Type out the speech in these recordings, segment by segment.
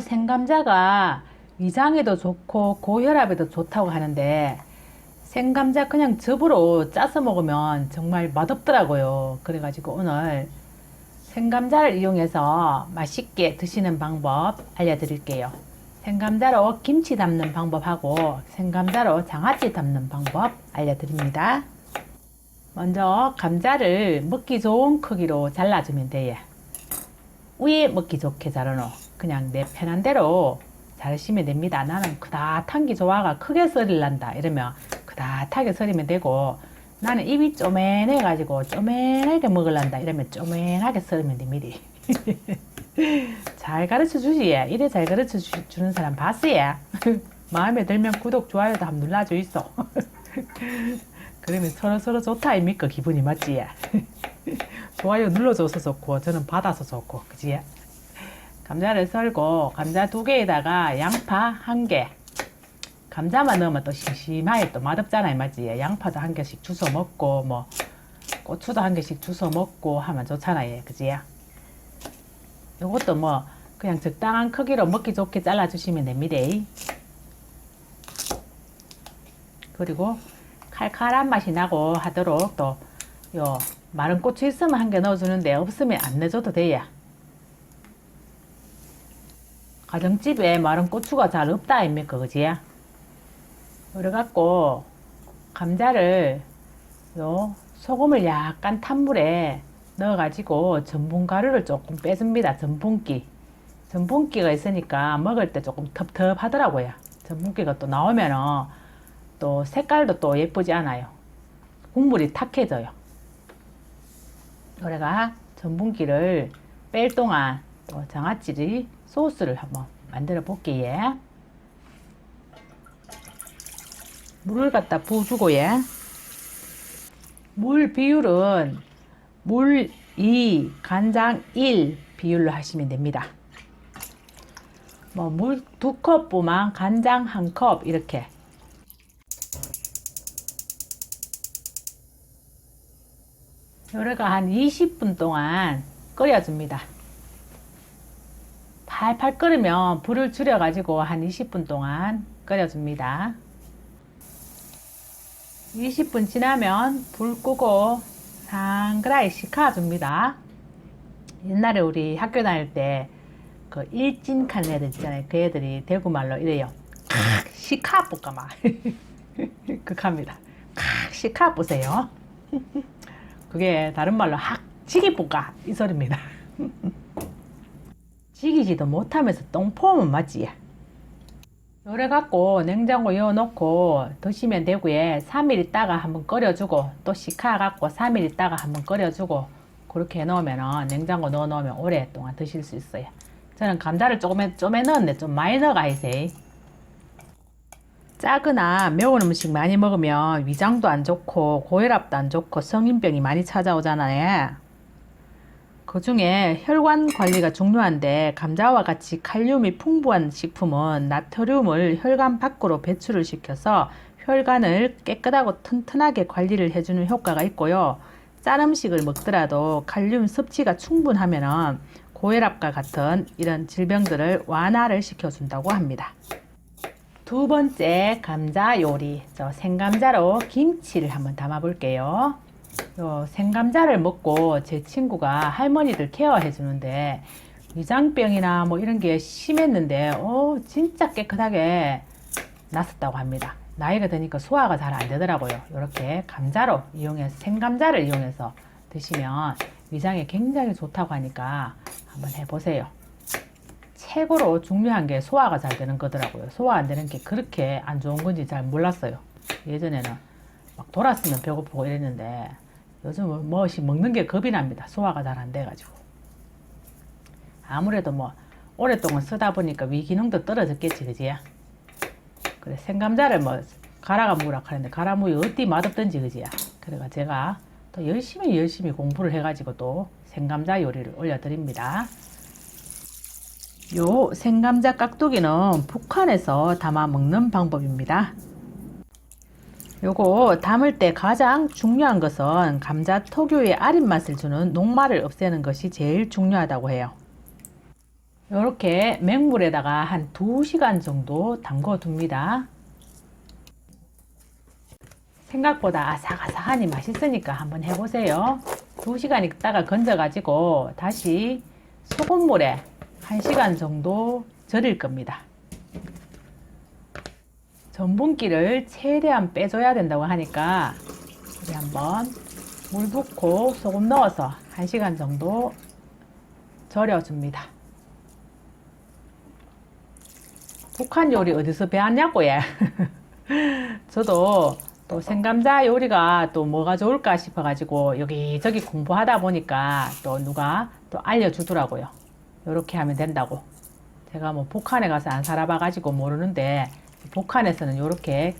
생감자가 위장에도 좋고 고혈압에도 좋다고 하는데 생감자 그냥 즙으로 짜서 먹으면 정말 맛없더라고요. 그래가지고 오늘 생감자를 이용해서 맛있게 드시는 방법 알려드릴게요. 생감자로 김치 담는 방법하고 생감자로 장아찌 담는 방법 알려드립니다. 먼저 감자를 먹기 좋은 크기로 잘라주면 돼요. 위에 먹기 좋게 자르노. 그냥 내 편한 대로 자르시면 됩니다. 나는 크다탄 게 좋아가 크게 썰일란다. 이러면 크다하게 썰이면 되고 나는 입이 쪼맨해가지고 쪼맨하게 먹을란다. 이러면 쪼맨하게 썰으면 됩니다. 잘 가르쳐 주시. 이래 잘 가르쳐 주, 는 사람 봤어요. 마음에 들면 구독, 좋아요도 한번 눌러줘 있어. 그러면 서로 서로 좋다 아닙니까? 기분이 맞지? 좋아요 눌러줘서 좋고 저는 받아서 좋고 그지? 감자를 썰고 감자 두 개에다가 양파 한 개. 감자만 넣으면 또 심심하게 또 맛없잖아요, 맞지? 양파도 한 개씩 주워 먹고 뭐 고추도 한 개씩 주워 먹고 하면 좋잖아요, 그지? 요것도 뭐 그냥 적당한 크기로 먹기 좋게 잘라주시면 됩니다. 그리고 칼칼한 맛이 나고 하도록 또 요 마른 고추 있으면 한 개 넣어주는데 없으면 안 넣어줘도 돼요. 가정집에 마른 고추가 잘 없다 아닙니까 그지? 그래갖고 감자를 요 소금을 약간 탄 물에 넣어가지고 전분 가루를 조금 빼줍니다. 전분기. 전분기가 있으니까 먹을 때 조금 텁텁하더라고요. 전분기가 또 나오면은 또 색깔도 또 예쁘지 않아요. 국물이 탁해져요. 노래가 전분기를 뺄 동안 또 장아찌리 소스를 한번 만들어 볼게요. 물을 갖다 부어주고 예. 물 비율은 물 2, 간장 1 비율로 하시면 됩니다. 뭐 물 두 컵보만 간장 한 컵 이렇게 요래가 한 20분 동안 끓여줍니다. 팔팔 끓으면 불을 줄여가지고 한 20분 동안 끓여줍니다. 20분 지나면 불 끄고 상그라이 식혀줍니다. 옛날에 우리 학교 다닐 때 그 일진 칸 애들 있잖아요. 그 애들이 대구말로 이래요. 식혀볼까 막. 극합니다. 식혀보세요. 그게 다른 말로 학 지기볶아 이 소리입니다. 지기지도 못하면서 똥포면 맞지? 요래 갖고 냉장고 넣어놓고 드시면 되고요. 3일 있다가 한번 끓여주고 또 식하 갖고 3일 있다가 한번 끓여주고 그렇게 해놓으면 냉장고 넣어놓으면 오랫동안 드실 수 있어요. 저는 감자를 조금 좀에 넣었는데 좀 많이 넣어가 이세. 짜거나 매운 음식 많이 먹으면 위장도 안 좋고 고혈압도 안 좋고 성인병이 많이 찾아오잖아요. 그 중에 혈관 관리가 중요한데 감자와 같이 칼륨이 풍부한 식품은 나트륨을 혈관 밖으로 배출을 시켜서 혈관을 깨끗하고 튼튼하게 관리를 해주는 효과가 있고요. 짠 음식을 먹더라도 칼륨 섭취가 충분하면 고혈압과 같은 이런 질병들을 완화를 시켜준다고 합니다. 두 번째 감자 요리. 저 생감자로 김치를 한번 담아 볼게요. 요 생감자를 먹고 제 친구가 할머니들 케어해 주는데 위장병이나 뭐 이런 게 심했는데 어 진짜 깨끗하게 났었다고 합니다. 나이가 드니까 소화가 잘 안 되더라고요. 이렇게 감자로 이용해서 생감자를 이용해서 드시면 위장에 굉장히 좋다고 하니까 한번 해보세요. 최고로 중요한 게 소화가 잘 되는 거더라고요. 소화 안 되는 게 그렇게 안 좋은 건지 잘 몰랐어요. 예전에는 막 돌았으면 배고프고 이랬는데 요즘은 무엇이 먹는 게 겁이 납니다. 소화가 잘 안 돼가지고. 아무래도 뭐 오랫동안 쓰다 보니까 위 기능도 떨어졌겠지, 그지? 그래, 생감자를 뭐 갈아가 먹으라 하는데 먹이 어디 맛없던지, 그지? 그래가 제가 또 열심히 열심히 공부를 해가지고 또 생감자 요리를 올려드립니다. 요 생감자 깍두기는 북한에서 담아 먹는 방법입니다. 요거 담을 때 가장 중요한 것은 감자 특유의 아린 맛을 주는 녹말을 없애는 것이 제일 중요하다고 해요. 이렇게 맹물에다가 한 2시간 정도 담궈 둡니다. 생각보다 아삭아삭하니 맛있으니까 한번 해보세요. 2시간 있다가 건져가지고 다시 소금물에 1시간 정도 절일 겁니다. 전분기를 최대한 빼줘야 된다고 하니까 우리 한번 물 붓고 소금 넣어서 1시간 정도 절여줍니다. 북한 요리 어디서 배웠냐고 예. 저도 또 생감자 요리가 또 뭐가 좋을까 싶어 가지고 여기저기 공부하다 보니까 또 누가 또 알려주더라고요. 이렇게 하면 된다고. 제가 뭐 북한에 가서 안 살아봐 가지고 모르는데 북한에서는 이렇게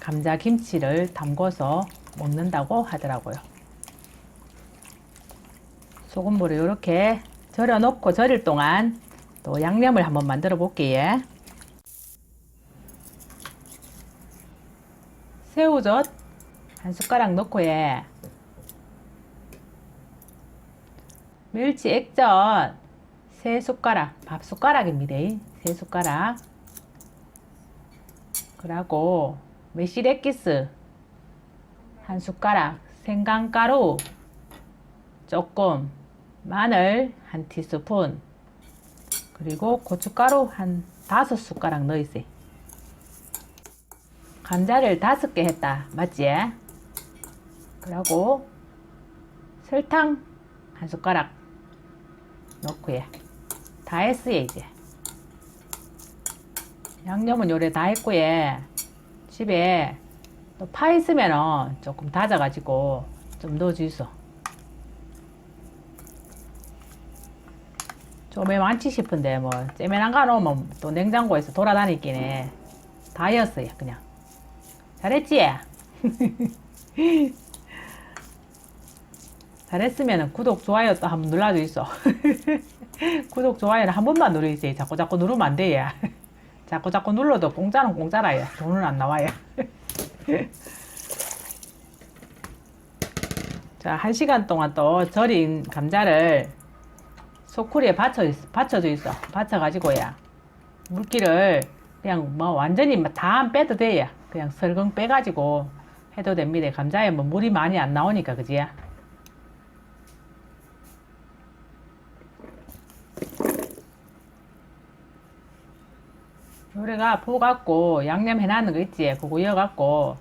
감자 김치를 담궈서 먹는다고 하더라고요. 소금물을 이렇게 절여 놓고 절일 동안 또 양념을 한번 만들어 볼게요. 새우젓 한 숟가락 넣고 예. 멸치 액젓 세 숟가락 밥 숟가락입니다. 세 숟가락 그리고 메시레기스 한 숟가락 생강가루 조금 마늘 한 티스푼 그리고 고춧가루 한 다섯 숟가락 넣으세요. 감자를 다섯 개 했다. 맞지? 그리고 설탕 한 숟가락 넣고 예. 다 했어요 이제. 양념은 요래 다 했고 예. 집에 또 파 있으면은 조금 다져가지고 좀 넣어주이소. 좀에 많지 싶은데 뭐 째면한 가 놓으면 또 냉장고에서 돌아다니긴 해. 다 였어요 그냥. 잘했지? 잘했으면 구독, 좋아요 또 한번 눌러줘 있어. 구독, 좋아요는 한 번만 누르세요. 자꾸 자꾸 누르면 안 돼요. 자꾸 자꾸 눌러도 공짜는 공짜라요. 돈은 안 나와요. 자, 한 시간 동안 또 절인 감자를 소쿠리에 받쳐, 받쳐져 있어. 받쳐가지고야. 물기를 그냥 뭐 완전히 다안 빼도 돼요. 그냥 설금 빼가지고 해도 됩니다. 감자에 뭐 물이 많이 안 나오니까, 그지? 요래가 부어갖고 양념 해놨는 거 있지? 그거 이어갖고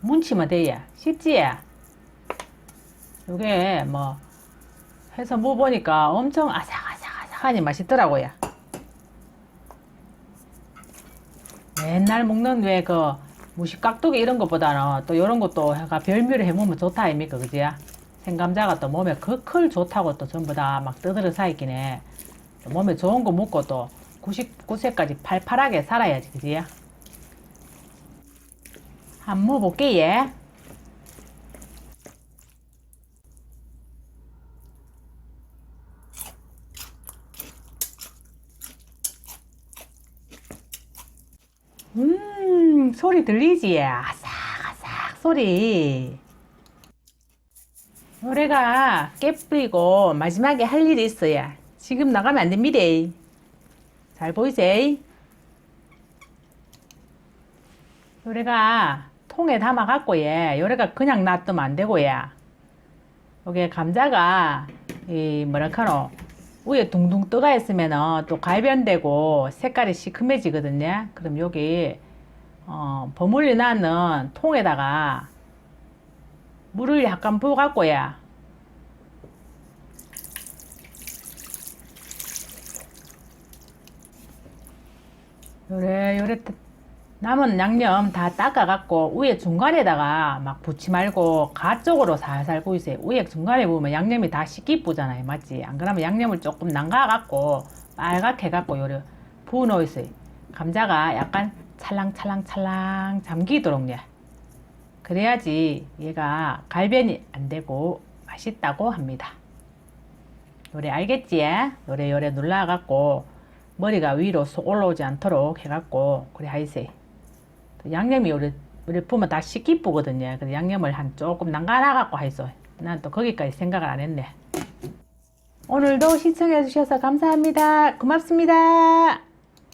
문치면 돼요. 쉽지? 요게 뭐 해서 먹어보니까 엄청 아삭아삭아삭하니 맛있더라고요. 맨날 먹는 왜 그 무식 깍두기 이런 것보다는 또 이런 것도 해가 별미를 해먹으면 좋다 아닙니까 그지? 생감자가 또 몸에 그클 좋다고 또 전부 다 막 떠들어 사있긴 해. 또 몸에 좋은 거 먹고 또 99세까지 팔팔하게 살아야지 그지? 한번 먹어볼게 예. 음, 소리 들리지? 아삭아삭 소리. 노래가 깨 뿌리고 마지막에 할 일이 있어야. 지금 나가면 안 됩니다. 잘 보이세요? 요래가 통에 담아갖고 예, 요래가 그냥 놔두면 안 되고 예. 요게 감자가 이 뭐랄까노 위에 둥둥 떠가 있으면은 또 갈변되고 색깔이 시큼해지거든요. 그럼 여기 어, 버물리 나는 통에다가 물을 약간 부어갖고야 요래 요래 남은 양념 다 닦아갖고 위에 중간에다가 막 붓지 말고 가 쪽으로 살살 구우세요. 위에 중간에 부으면 양념이 다 씻기 뿌잖아요. 맞지? 안 그러면 양념을 조금 남가갖고 빨갛게 해갖고 요래 부어 놓으세요. 감자가 약간 찰랑찰랑찰랑 잠기도록 예. 그래야지 얘가 갈변이 안 되고 맛있다고 합니다. 요래 알겠지? 요래 요래 눌러갖고 머리가 위로 쏙 올라오지 않도록 해갖고 그래 하이세. 양념이 요래 요래 보면 다 식기 뿌거든요. 그래서 양념을 한 조금 남가놔갖고 하이소. 난 또 거기까지 생각을 안 했네. 오늘도 시청해 주셔서 감사합니다. 고맙습니다.